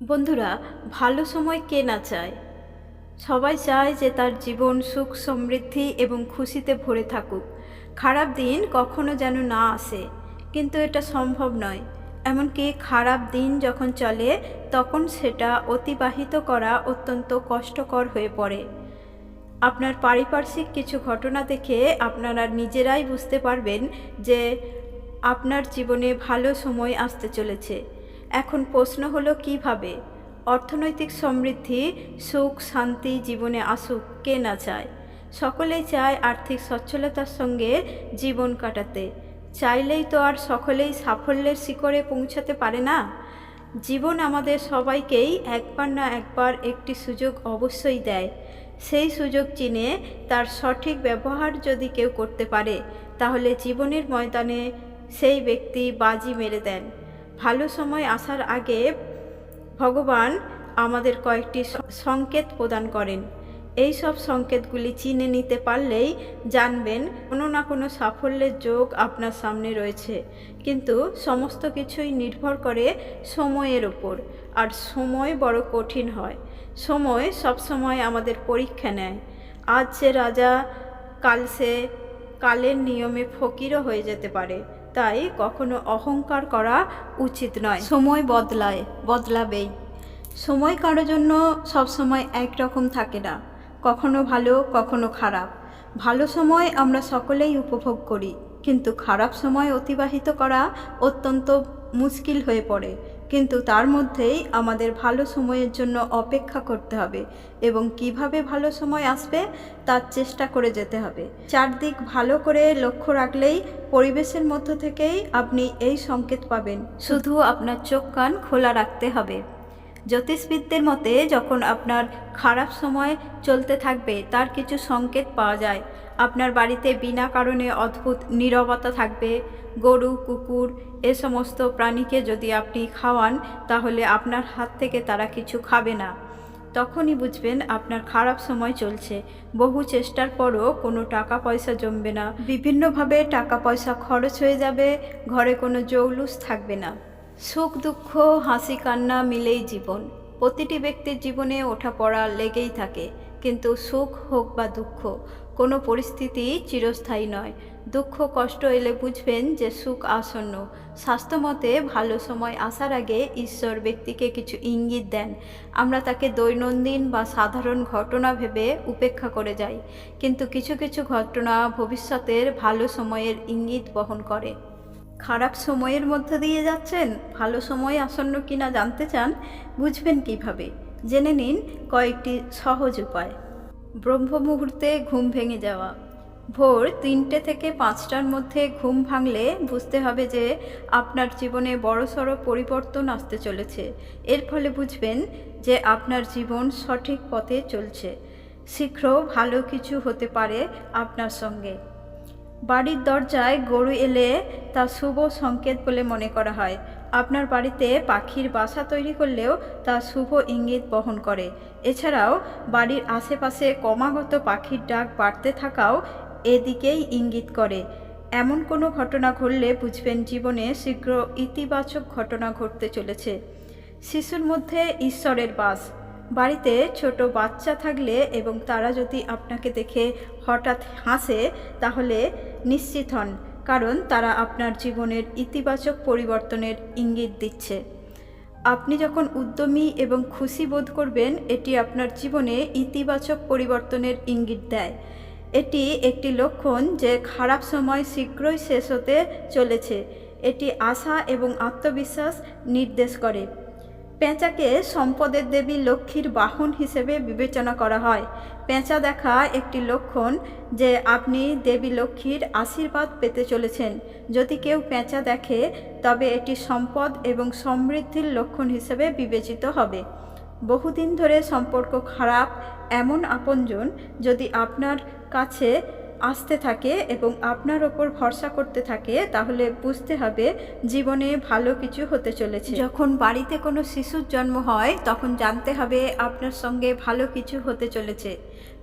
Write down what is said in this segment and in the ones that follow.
বন্ধুরা, ভালো সময় কে না চায়? সবাই চায় যে তার জীবন সুখ, সমৃদ্ধি এবং খুশিতে ভরে থাকুক। খারাপ দিন কখনো যেন না আসে, কিন্তু এটা সম্ভব নয়। এমনকি খারাপ দিন যখন চলে, তখন সেটা অতিবাহিত করা অত্যন্ত কষ্টকর হয়ে পড়ে। আপনার পারিপার্শ্বিক কিছু ঘটনা দেখে আপনারা নিজেরাই বুঝতে পারবেন যে আপনার জীবনে ভালো সময় আসতে চলেছে। এখন প্রশ্ন হলো কীভাবে? অর্থনৈতিক সমৃদ্ধি, সুখ, শান্তি, জীবনে আসুক, কে না চায়? সকলেই চায় আর্থিক সচ্ছলতার সঙ্গে জীবন কাটাতে। চাইলেই তো আর সকলেই সাফল্যের শিখরে পৌঁছাতে পারে না। জীবন আমাদের সবাইকেই একবার না একবার একটি সুযোগ অবশ্যই দেয়। সেই সুযোগ চিনে তার সঠিক ব্যবহার যদি কেউ করতে পারে, তাহলে জীবনের ময়দানে সেই ব্যক্তি বাজি মেরে দেন। ভালো সময় আসার আগে ভগবান আমাদের কয়েকটি সংকেত প্রদান করেন। এই সব সংকেতগুলি চিনে নিতে পারলেই জানবেন কোনো না কোনো সাফল্যের যোগ আপনার সামনে রয়েছে। কিন্তু সমস্ত কিছুই নির্ভর করে সময়ের ওপর, আর সময় বড় কঠিন হয়। সময় সবসময় আমাদের পরীক্ষা নেয়। আজ যে রাজা কাল সে কালের নিয়মে ফকিরও হয়ে যেতে পারে। তাই কখনো অহংকার করা উচিত নয়। সময় বদলায়, বদলাবেই। সময় কারোর জন্য সবসময় একরকম থাকে না। কখনো ভালো, কখনো খারাপ। ভালো সময় আমরা সকলেই উপভোগ করি, কিন্তু খারাপ সময় অতিবাহিত করা অত্যন্ত মুশকিল হয়ে পড়ে। কিন্তু তার মধ্যেই আমাদের ভালো সময়ের জন্য অপেক্ষা করতে হবে এবং কীভাবে ভালো সময় আসবে তার চেষ্টা করে যেতে হবে। চারদিক ভালো করে লক্ষ্য রাখলেই পরিবেশের মধ্য থেকেই আপনি এই সংকেত পাবেন। শুধু আপনার চোখ কান খোলা রাখতে হবে। জ্যোতিষবিদদের মতে, যখন আপনার খারাপ সময় চলতে থাকবে, তার কিছু সংকেত পাওয়া যায়। আপনার বাড়িতে বিনা কারণে অদ্ভুত নীরবতা থাকবে। গরু, কুকুর, এ সমস্ত প্রাণীকে যদি আপনি খাওয়ান, তাহলে আপনার হাত থেকে তারা কিছু খাবে না। তখনই বুঝবেন আপনার খারাপ সময় চলছে। বহু চেষ্টার পরও কোনো টাকা পয়সা জমবে না। বিভিন্নভাবে টাকা পয়সা খরচ হয়ে যাবে, ঘরে কোনো জৌলুস থাকবে না। সুখ, দুঃখ, হাসি, কান্না মিলেই জীবন। প্রতিটি ব্যক্তির জীবনে ওঠা পড়া লেগেই থাকে। কিন্তু সুখ হোক বা দুঃখ, কোনো পরিস্থিতি চিরস্থায়ী নয়। দুঃখ, কষ্ট এলে বুঝবেন যে সুখ আসন্ন। স্বাস্থ্যমতে ভালো সময় আসার আগে ঈশ্বর ব্যক্তিকে কিছু ইঙ্গিত দেন। আমরা তাকে দৈনন্দিন বা সাধারণ ঘটনা ভেবে উপেক্ষা করে যাই। কিন্তু কিছু কিছু ঘটনা ভবিষ্যতের ভালো সময়ের ইঙ্গিত বহন করে। খারাপ সময়ের মধ্যে দিয়ে যাচ্ছেন, ভালো সময় আসন্ন কিনা জানতে চান, বুঝবেন কীভাবে? জেনে নিন কয়েকটি সহজ উপায়। ব্রহ্ম মুহূর্তে ঘুম ভেঙে যাওয়া। ভোর তিনটে থেকে পাঁচটার মধ্যে ঘুম ভাঙলে বুঝতে হবে যে আপনার জীবনে বড়সড় পরিবর্তন আসতে চলেছে। এর ফলে বুঝবেন যে আপনার জীবন সঠিক পথে চলছে। শীঘ্র ভালো কিছু হতে পারে আপনার সঙ্গে। বাড়ির দরজায় গরু এলে তা শুভ সংকেত বলে মনে করা হয়। আপনার বাড়িতে পাখির বাসা তৈরি করলেও তা শুভ ইঙ্গিত বহন করে। এছাড়াও বাড়ির আশেপাশে ক্রমাগত পাখির ডাক বাড়তে থাকাও এদিকেই ইঙ্গিত করে। এমন কোনো ঘটনা ঘটলে বুঝবেন জীবনে শীঘ্র ইতিবাচক ঘটনা ঘটতে চলেছে। শিশুর মধ্যে ঈশ্বরের বাস। বাড়িতে ছোট বাচ্চা থাকলে এবং তারা যদি আপনাকে দেখে হঠাৎ হাসে, তাহলে নিশ্চিত হন, কারণ তারা আপনার জীবনের ইতিবাচক পরিবর্তনের ইঙ্গিত দিচ্ছে। আপনি যখন উদ্যমী এবং খুশি বোধ করবেন, এটি আপনার জীবনে ইতিবাচক পরিবর্তনের ইঙ্গিত দেয়। এটি একটি লক্ষণ যে খারাপ সময় শীঘ্রই শেষ হতে চলেছে। এটি আশা এবং আত্মবিশ্বাস নির্দেশ করে। পেঁচাকে সম্পদের দেবী লক্ষ্মীর বাহন হিসেবে বিবেচনা করা হয়। পেঁচা দেখা একটি লক্ষণ যে আপনি দেবী লক্ষ্মীর আশীর্বাদ পেতে চলেছেন। যদি কেউ পেঁচা দেখে, তবে এটি সম্পদ এবং সমৃদ্ধির লক্ষণ হিসেবে বিবেচিত হবে। বহুদিন ধরে সম্পর্ক খারাপ, এমন আপনজন যদি আপনার কাছে আসতে থাকে এবং আপনার ওপর ভরসা করতে থাকে, তাহলে বুঝতে হবে জীবনে ভালো কিছু হতে চলেছে। যখন বাড়িতে কোনো শিশুর জন্ম হয়, তখন জানতে হবে আপনার সঙ্গে ভালো কিছু হতে চলেছে।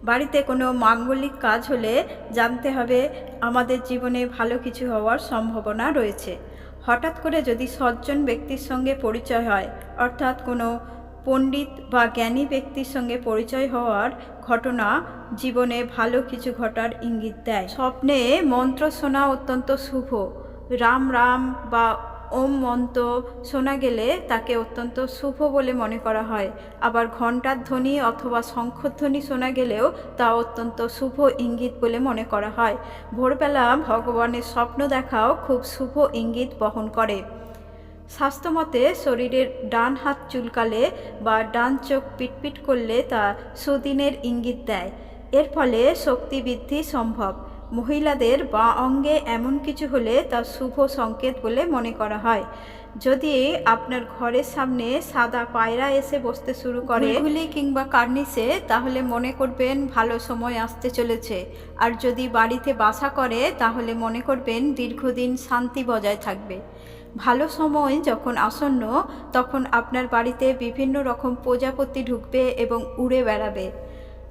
বাড়িতে কোনো মাঙ্গলিক কাজ হলে জানতে হবে আমাদের জীবনে ভালো কিছু হওয়ার সম্ভাবনা রয়েছে। হঠাৎ করে যদি সজ্জন ব্যক্তির সঙ্গে পরিচয় হয়, অর্থাৎ কোনো পণ্ডিত বা জ্ঞানী ব্যক্তির সঙ্গে পরিচয় হওয়ার ঘটনা জীবনে ভালো কিছু ঘটার ইঙ্গিত দেয়। স্বপ্নে মন্ত্র শোনা অত্যন্ত শুভ। রাম রাম বা ওম মন্ত্র শোনা গেলে তাকে অত্যন্ত শুভ বলে মনে করা হয়। আবার ঘণ্টার ধ্বনি অথবা শঙ্খধ্বনি শোনা গেলেও তা অত্যন্ত শুভ ইঙ্গিত বলে মনে করা হয়। ভোরবেলা ভগবানের স্বপ্ন দেখাও খুব শুভ ইঙ্গিত বহন করে। স্বাস্থ্যমতে শরীরের ডান হাত চুলকালে বা ডান চোখ পিটপিট করলে তা সুদিনের ইঙ্গিত দেয়। এর ফলে শক্তি বৃদ্ধি সম্ভব। মহিলাদের বা অঙ্গে এমন কিছু হলে তা শুভ সংকেত বলে মনে করা হয়। যদি আপনার ঘরের সামনে সাদা পায়রা এসে বসতে শুরু করে ঘুলি কিংবা কার্নিসে, তাহলে মনে করবেন ভালো সময় আসতে চলেছে। আর যদি বাড়িতে বাসা করে, তাহলে মনে করবেন দীর্ঘদিন শান্তি বজায় থাকবে। ভালো সময় যখন আসন্ন, তখন আপনার বাড়িতে বিভিন্ন রকম প্রজাপতি ঢুকবে এবং উড়ে বেড়াবে।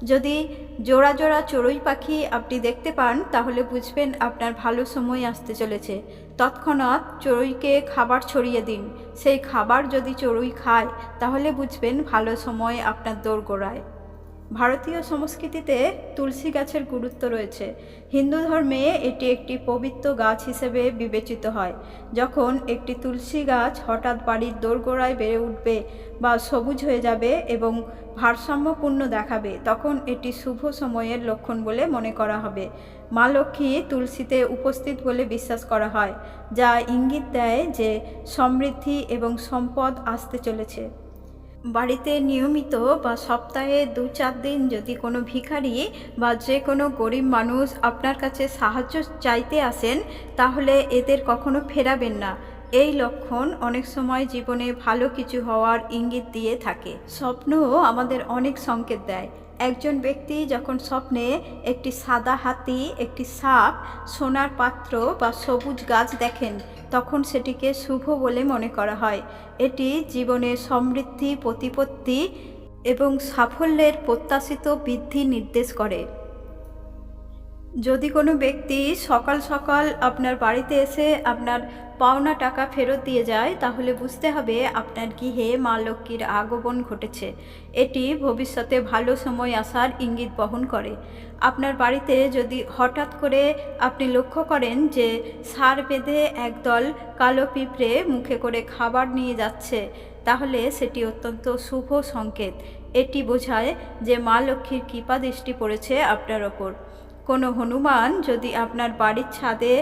যদি জোড়া জোড়া চড়ুই পাখি আপনি দেখতে পান, তাহলে বুঝবেন আপনার ভালো সময় আসতে চলেছে। তৎক্ষণাৎ চড়ুইকে খাবার ছড়িয়ে দিন। সেই খাবার যদি চড়ুই খায়, তাহলে বুঝবেন ভালো সময় আপনার দোরগোড়ায়। ভারতীয় সংস্কৃতিতে তুলসী গাছের গুরুত্ব রয়েছে। হিন্দু ধর্মে এটি একটি পবিত্র গাছ হিসেবে বিবেচিত হয়। যখন একটি তুলসী গাছ হঠাৎ বাড়ির দোরগোড়ায় বেড়ে উঠবে বা সবুজ হয়ে যাবে এবং ভারসাম্যপূর্ণ দেখাবে, তখন এটি শুভ সময়ের লক্ষণ বলে মনে করা হবে। মা লক্ষ্মী তুলসীতে উপস্থিত বলে বিশ্বাস করা হয়, যা ইঙ্গিত দেয় যে সমৃদ্ধি এবং সম্পদ আসতে চলেছে। বাড়িতে নিয়মিত বা সপ্তাহে দু চার দিন যদি কোনো ভিখারি বা যে কোনো গরিব মানুষ আপনার কাছে সাহায্য চাইতে আসেন, তাহলে এদের কখনো ফেরাবেন না। এই লক্ষণ অনেক সময় জীবনে ভালো কিছু হওয়ার ইঙ্গিত দিয়ে থাকে। স্বপ্নও আমাদের অনেক সংকেত দেয়। একজন ব্যক্তি যখন স্বপ্নে একটি সাদা হাতি, একটি সাপ, সোনার পাত্র বা সবুজ গাছ দেখেন, তখন সেটিকে শুভ বলে মনে করা হয়। এটি জীবনে সমৃদ্ধি, প্রতিপত্তি এবং সাফল্যের প্রত্যাশিত বৃদ্ধি নির্দেশ করে। যদি কোনো ব্যক্তি সকাল সকাল আপনার বাড়িতে এসে আপনার পাওনা টাকা ফেরত দিয়ে যায়, তাহলে বুঝতে হবে আপনার গৃহে মা লক্ষ্মীর আগমন ঘটেছে। এটি ভবিষ্যতে ভালো সময় আসার ইঙ্গিত বহন করে। আপনার বাড়িতে যদি হঠাৎ করে আপনি লক্ষ্য করেন যে সার বেঁধে একদল কালো পিঁপড়ে মুখে করে খাবার নিয়ে যাচ্ছে, তাহলে সেটি অত্যন্ত শুভ সংকেত। এটি বোঝায় যে মা লক্ষ্মীর কৃপা দৃষ্টি পড়েছে আপনার ওপর। কোনো হনুমান যদি আপনার বাড়ির ছাদে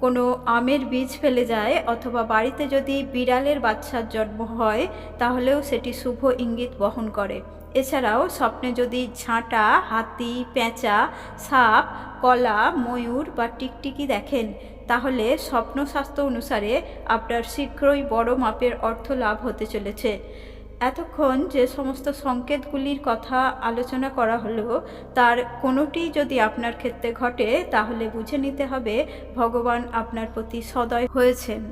কোনো আমের বীজ ফেলে যায় অথবা বাড়িতে যদি বিড়ালের বাচ্চার জন্ম হয়, তাহলেও সেটি শুভ ইঙ্গিত বহন করে। এছাড়াও স্বপ্নে যদি ঝাঁটা, হাতি, পেঁচা, সাপ, কলা, ময়ূর বা টিকটিকি দেখেন, তাহলে স্বপ্নশাস্ত্র অনুসারে আপনার শীঘ্রই বড় মাপের অর্থ লাভ হতে চলেছে। এতক্ষণ যে সমস্ত সংকেতগুলির কথা আলোচনা করা হলো, তার কোনোটি যদি আপনার ক্ষেত্রে ঘটে, তাহলে বুঝে নিতে হবে ভগবান আপনার প্রতি সদয় হয়েছেন।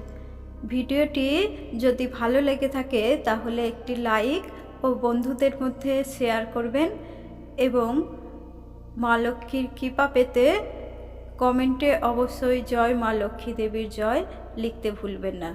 ভিডিওটি যদি ভালো লেগে থাকে, তাহলে একটি লাইক ও বন্ধুদের মধ্যে শেয়ার করবেন এবং মা লক্ষ্মীর কৃপা পেতে কমেন্টে অবশ্যই জয় মা লক্ষ্মী দেবীর জয় লিখতে ভুলবেন না।